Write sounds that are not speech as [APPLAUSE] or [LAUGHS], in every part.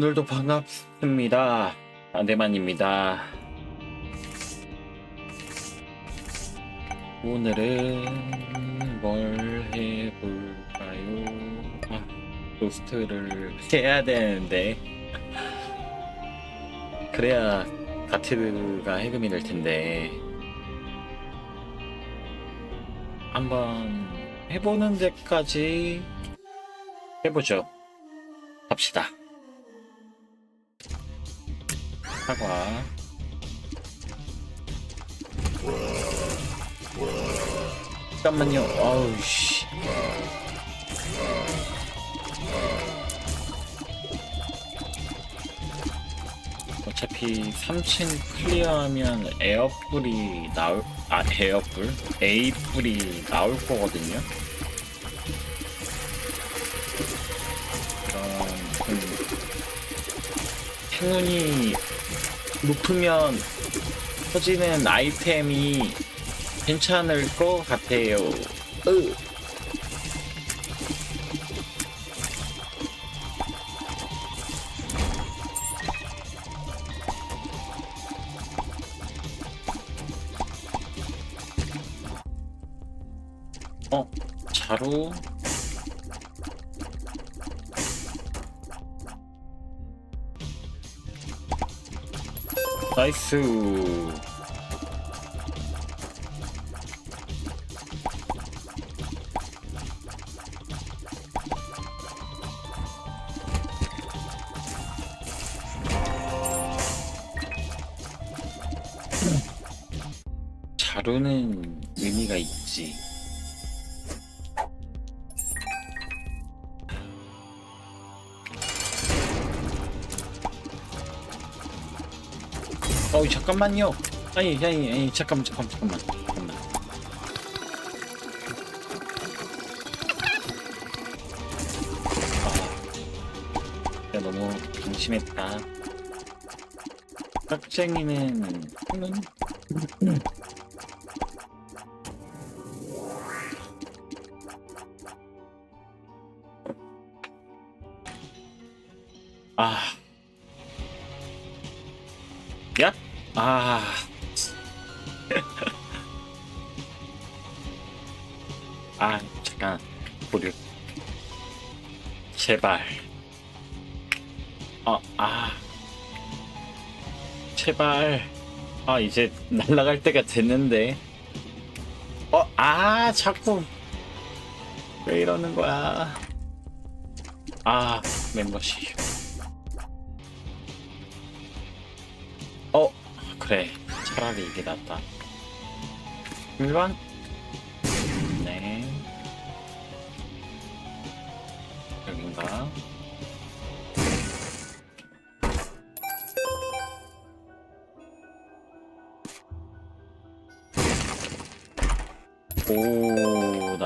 오늘도 반갑습니다. 안대만입니다. 오늘은 뭘 해볼까요? 아, 로스트를 해야 되는데 그래야 가트가 해금이 될 텐데 한번 해보는 데까지 해보죠. 갑시다. 사과. 잠깐만요. 아우 씨. 어차피 3층 클리어하면 에어풀이 나올 아 에어풀 에이풀이 나올 거거든요. 그럼 좀 행운이 높으면 터지는 아이템이 괜찮을 것 같아요. 으. 어, 자루. 나이스. 자루는 의미가 있지. 잠깐만요. 아니 아니 아니 잠깐만 잠깐만 잠깐만 잠깐만. 아, 내가 너무 방심했다. 깍쟁이는 는 제발. 어, 아. 제발. 아, 이제 날아갈 때가 됐는데. 어, 아, 자꾸. 왜 이러는 거야. 아, 멤버십. 어, 그래. 차라리 이게 낫다. 일반?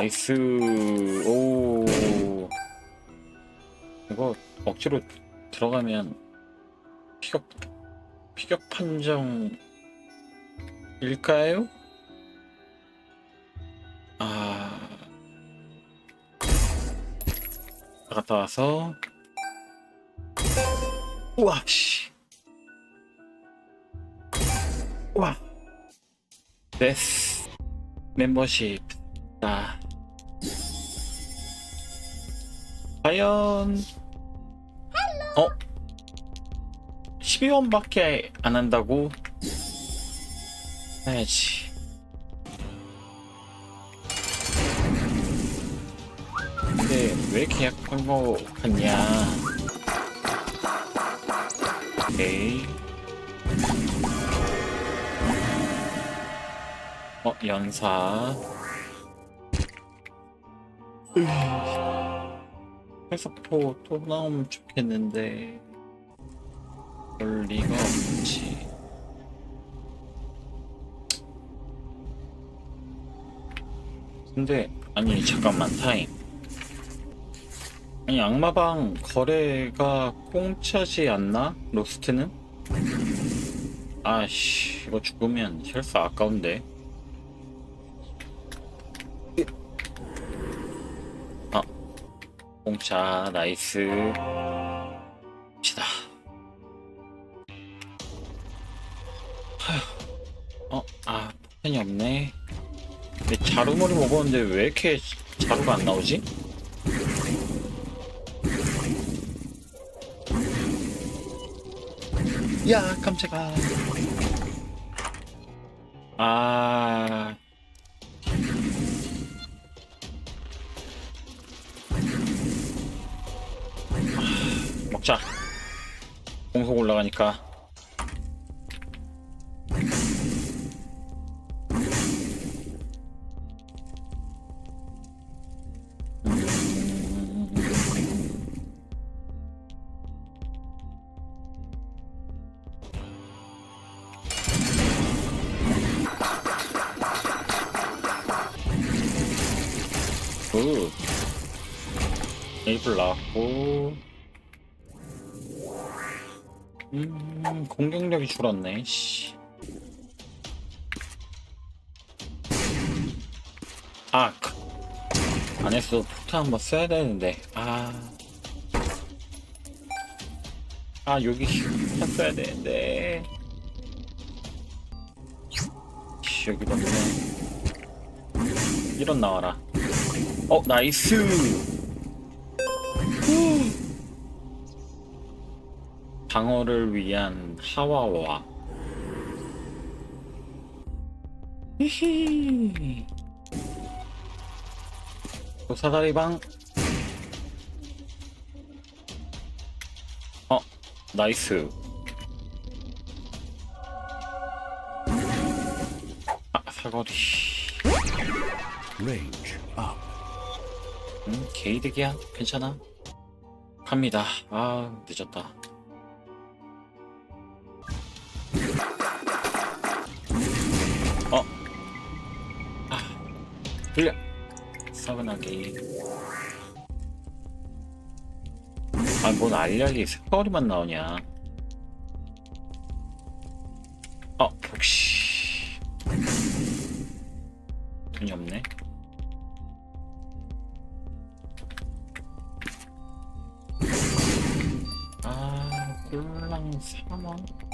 나이스. 오. 이거 억지로 들어가면 픽업 피격 판정 일까요? 아. 갔다 와서. 우와 씨. 우와. 데스 멤버십. 나 과연 어 12원밖에 안 한다고? 해야지. 근데 왜 계약한 거 같냐? 오케이. 어, 연사. 회사포 또 나오면 좋겠는데. 그럴 리가 없지. 근데 아니 잠깐만 타임. 아니 악마방 거래가 공짜지 않나? 로스트는? 아씨 이거 죽으면 혈수 아까운데. 공차 나이스. 시다. 어? 아 폭탄이 없네. 근데 자루머리 먹었는데 왜 이렇게 자루가 안 나오지? 야 깜짝아. 아. 먹자. 공속 올라가니까. 굿. 에이블 나왔고. 음, 공격력이 줄었네, 씨. 아, 크. 안 했어. 폭탄 한번 써야 되는데. 아. 아, 여기 폭탄 써야 되는데. 씨, 여기 없네. 이런 나와라. 어, 나이스! 후. 방어를 위한 하와와. 히히. 또 사다리방. 어, 나이스. 아, 사거리. Up. 음, 개이득이야. 괜찮아. 갑니다. 아, 늦었다. 들려. 사근하게. 아, 뭔 알약이 색깔이만 나오냐. 어, 혹시. 돈이 없네. 아, 꿀랑 3원?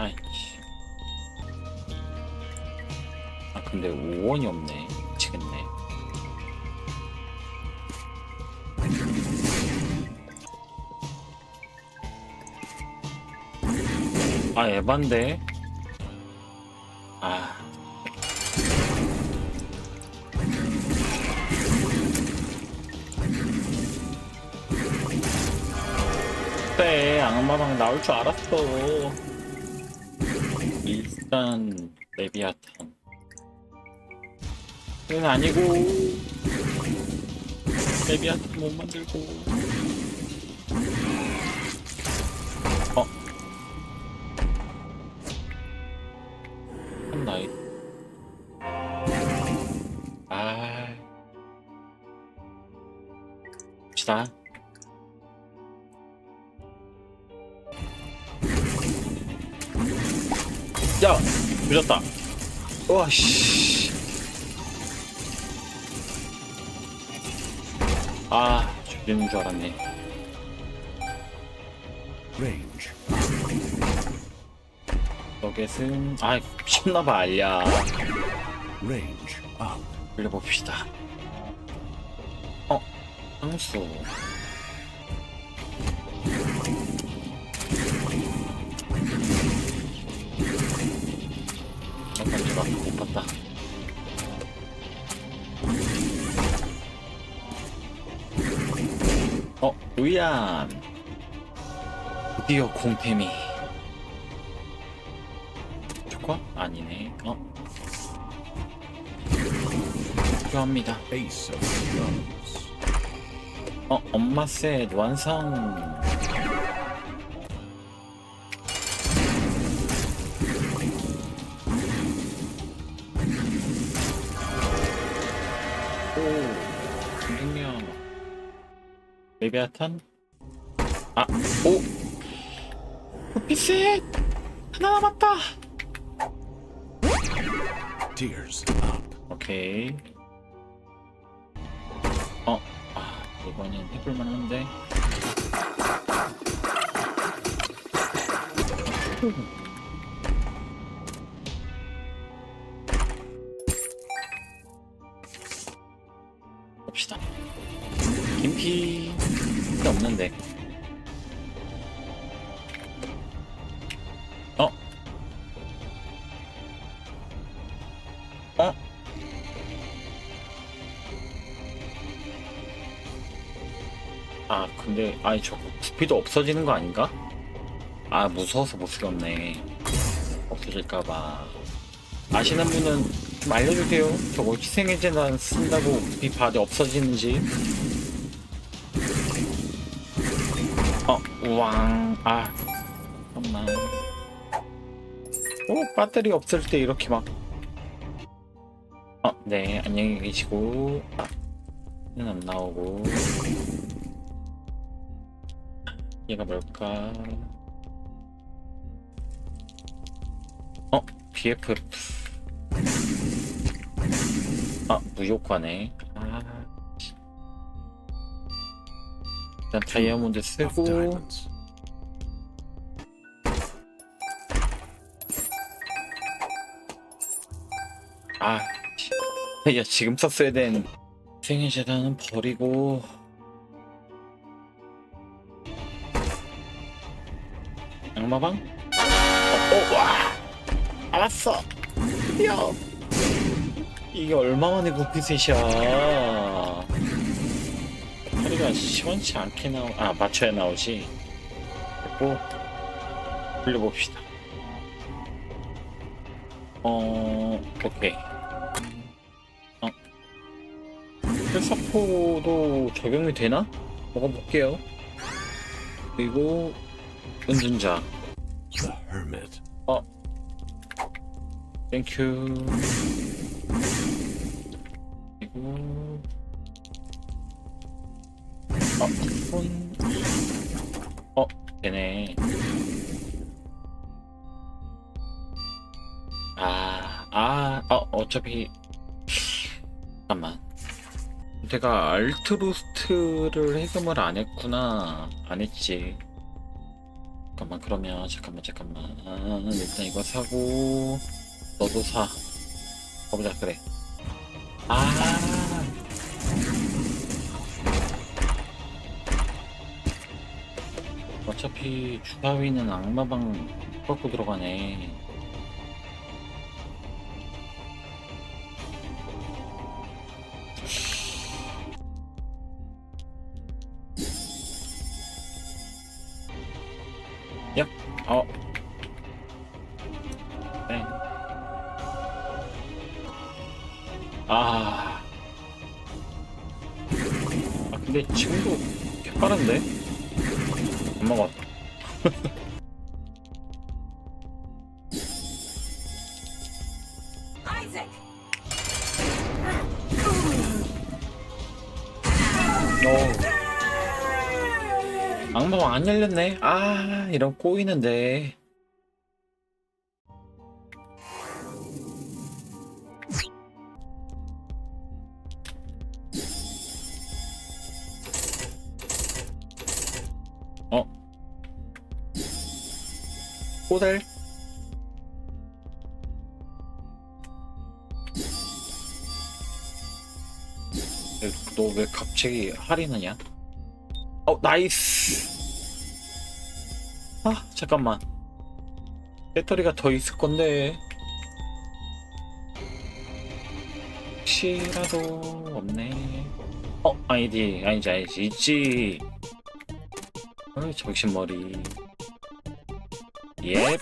아이씨. 아, 근데 5원이 없네. 미치겠네. 아, 에반데? 아. 그래 악마방 나올 줄 알았어 일단 레비아탄. 이건 아니고 레비아탄 못 만들고. 어. 한나이. 아. 봅시다 야, 늦었다. 와, 씨. 아, 죽이는 줄 알았네. 너겟은, 아, 미쳤나봐, 알야. 올려봅시다. 어, 향수. 봤다. 어, 루이안. 드디어 공템이. 조커? 아니네. 어. 필요합니다. 어, 엄마 셋 완성. 오, 생명. 레비아탄? 아, 오! 오피스! 하나 남았다! 오케이. 어, 아, 이번엔 해볼만 한데. 어? 아 근데 아니 저거 부피도 없어지는 거 아닌가? 아 무서워서 못 쓰겠네. 없어질까봐. 아시는 분은 좀 알려주세요. 저거 희생의 재단 쓴다고 부피 바디 없어지는지. 어 우왕. 아 잠깐만. 어 배터리 없을 때 이렇게 막 어, 네, 안녕히 계시고. 안 나오고. 얘가 뭘까? 어, BF. 아, 무효과네. 아. 씨. 일단 다이아몬드 of 쓰고. 아, 씨. 야, 지금 썼어야 된 생일 재단은 버리고. 악마방? 어, 어, 와! 알았어! 야! 이게 얼마만에 구피셋이야. 허리가 시원치 않게 나오, 아, 맞춰야 나오지. 됐고, 돌려봅시다. 어, 오케이. 필사포도 적용이 되나? 먹어볼게요. 그리고, 은둔자. The hermit. 땡큐. 그리고, 아, 손. 어, 되네. 아, 아, 어, 어차피, 잠깐만. 내가 알트루스트를 해금을 안 했구나. 안 했지. 잠깐만, 그러면, 잠깐만, 잠깐만. 일단 이거 사고, 너도 사. 가보자, 그래. 아. 어차피 주사위는 악마방 갖고 들어가네. 어. 악마방 안 열렸네. 아, 이런 꼬이는데. 어? 호텔? 왜 갑자기 할인하냐? 어, 나이스. 아, 잠깐만. 배터리가 더 있을 건데. 혹시라도 없네. 어, 아니지, 아니지, 아니지, 있지. 어, 정신머리. 예.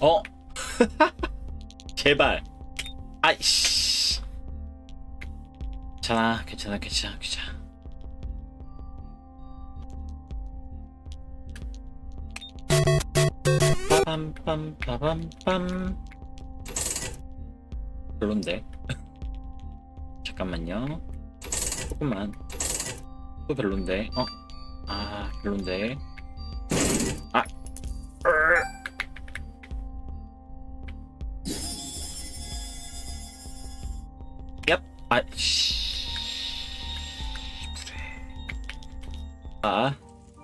어? [LAUGHS] 제발. 아이씨. 괜찮아, 괜찮아, 괜찮아, 괜찮아. 빠밤빰, 빠밤빰. 별론데. [LAUGHS] 잠깐만요. 조금만. 또 별론데. 어? 아, 별론데. 아. 으. 얍. 아, 씨. 자,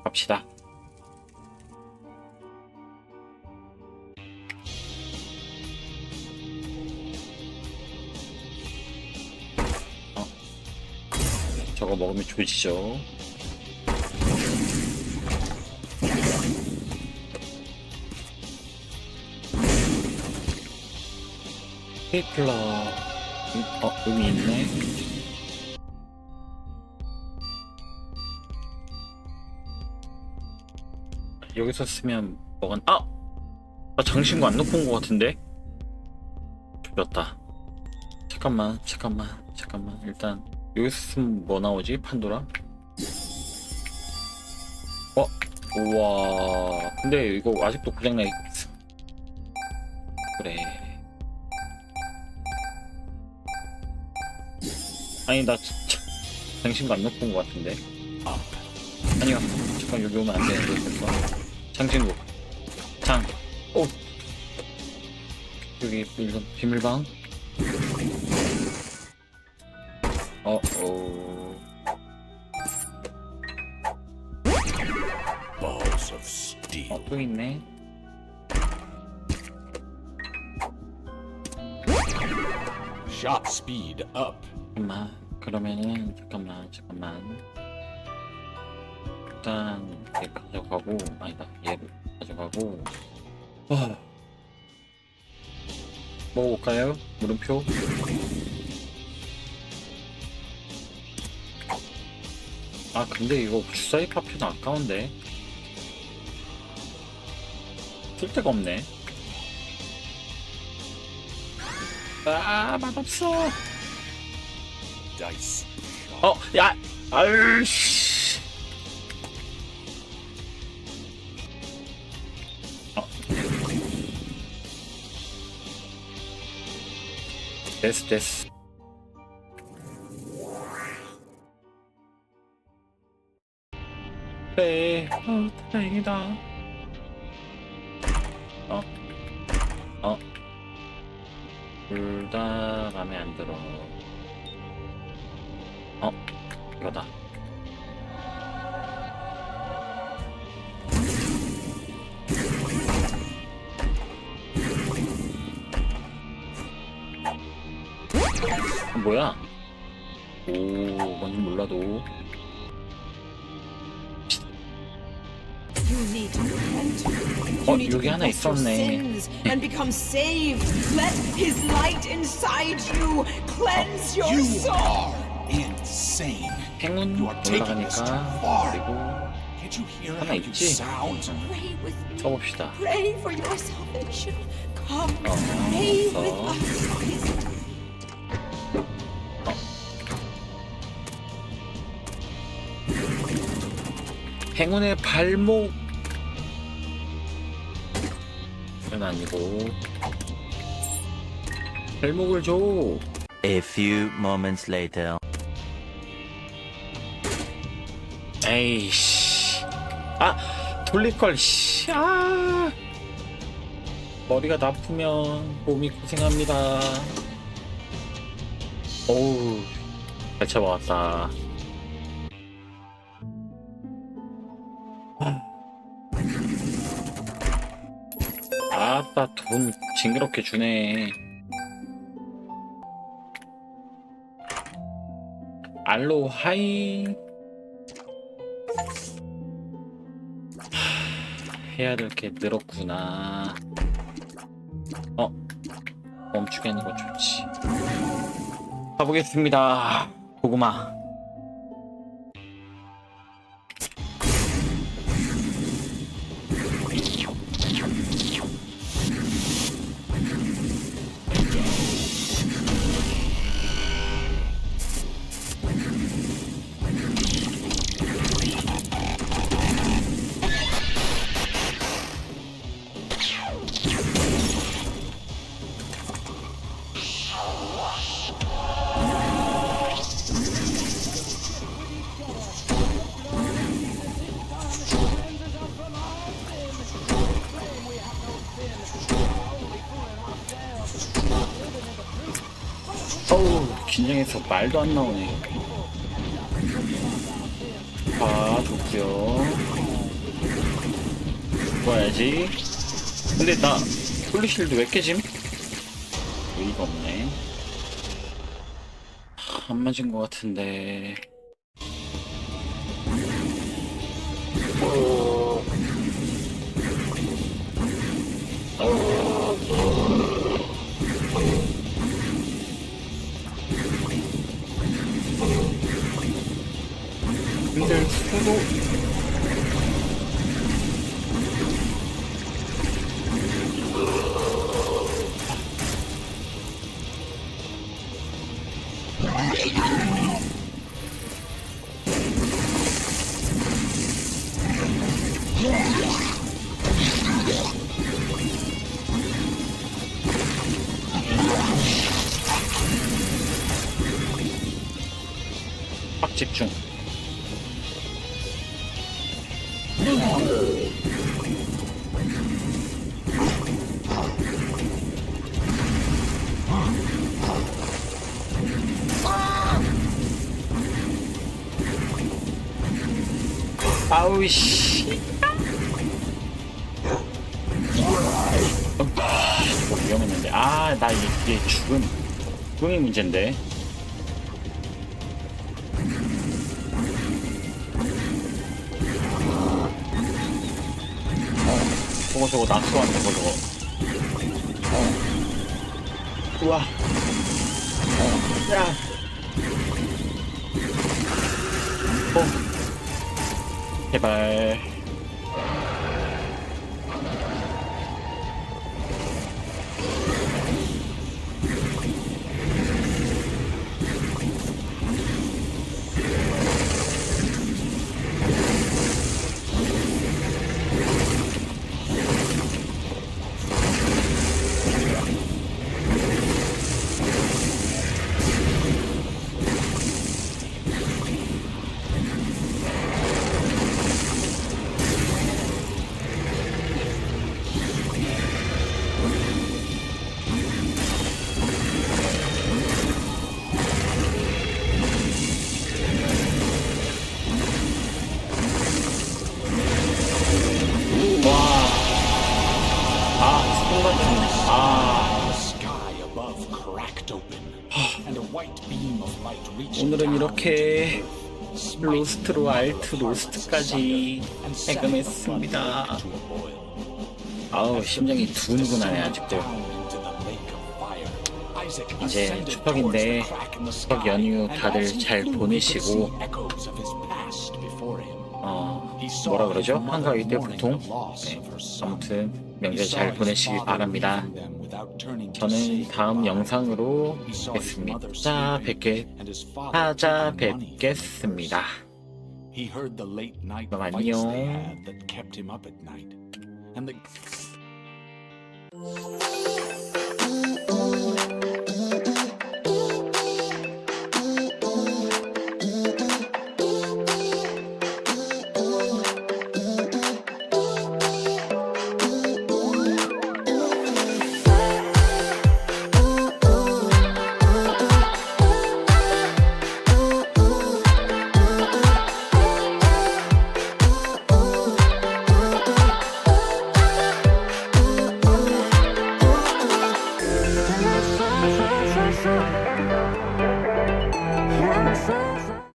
갑시다. 어. 저거 먹으면 조지죠. 테이플러. 음, 어, 의미 있네. 여기서 쓰면 뭐가 아! 나 장신구 안 넣고 온 것 같은데? 죽였다. 잠깐만, 잠깐만, 잠깐만. 일단 여기서 쓰면 뭐 나오지? 판도라? 어? 우와. 근데 이거 아직도 고장나 있... 그래. 아니 나 진짜 장신구 안 넣고 온 것 같은데? Up. 아니요. 잠깐 여기 오면 안 되는데 벌써. 장신구. 장. 오. 여기 이건 비밀방. 어, 어. Balls of steel. 어, 또 있네. Shot speed up. 잠깐만. 그러면은 잠깐만, 잠깐만. 일단 얘 가져가고 아니다. 얘를 가져가고. 와. 먹어볼까요? 물음표. 아 근데 이거 주사위 파편은 아까운데 쓸 데가 없네 아 맛없어 Dice. 어, 야, 아유씨. 됐어, 됐어. 네, 어, 다행이다. 어, 어. 둘 다 마음에 안 들어. 어, 이거다. 뭐야? 오, 뭔지 몰라도. You need to repent. You 어, 여기 하나 있었네. sins and become saved. Let His light inside you cleanse your You soul. are insane. 행운 You are taking this too 올라가니까 far. 그리고 Can't you hear 하나 how you 있지? sound? Pray with me. 써봅시다. Pray for your salvation. Come, Oh, pray so- with us. 행운의 발목. 그건 아니고 발목을 줘. A few moments later. 에이씨. 아, 돌릴걸, 씨. 아. 머리가 나쁘면 몸이 고생합니다. 어우, 잘 잡아왔다. 아따, 돈 징그럽게 주네. 알로 하이. 해야 될 게 늘었구나. 어, 멈추게 하는 건 좋지. 가보겠습니다. 고구마. 긴장해서 말도 안 나오네. 아, 좋고요 죽어야지. 근데 나 폴리실드 왜 깨짐? 의의가 없네. 안 맞은 것 같은데. 빡 집중. 아우 씨. 어, 이거 위험했는데. 아, 나 이게 죽음. 죽음이 문제인데. 저거 낙서한 저거 저거. 우와. 야. 어. 제발. 이렇게 로스트로 알트 로스트까지 해금했습니다. 아우 심장이 두근두근하네 아직도. 이제 추석인데 추석 연휴 다들 잘 보내시고. 어 뭐라 그러죠? 한가위 때 보통 네. 아무튼 명절 잘 보내시길 바랍니다. 저는 다음. 영상으로 뵙겠습니다. 찾아 뵙겠습니다. heard the late night 그럼 안녕.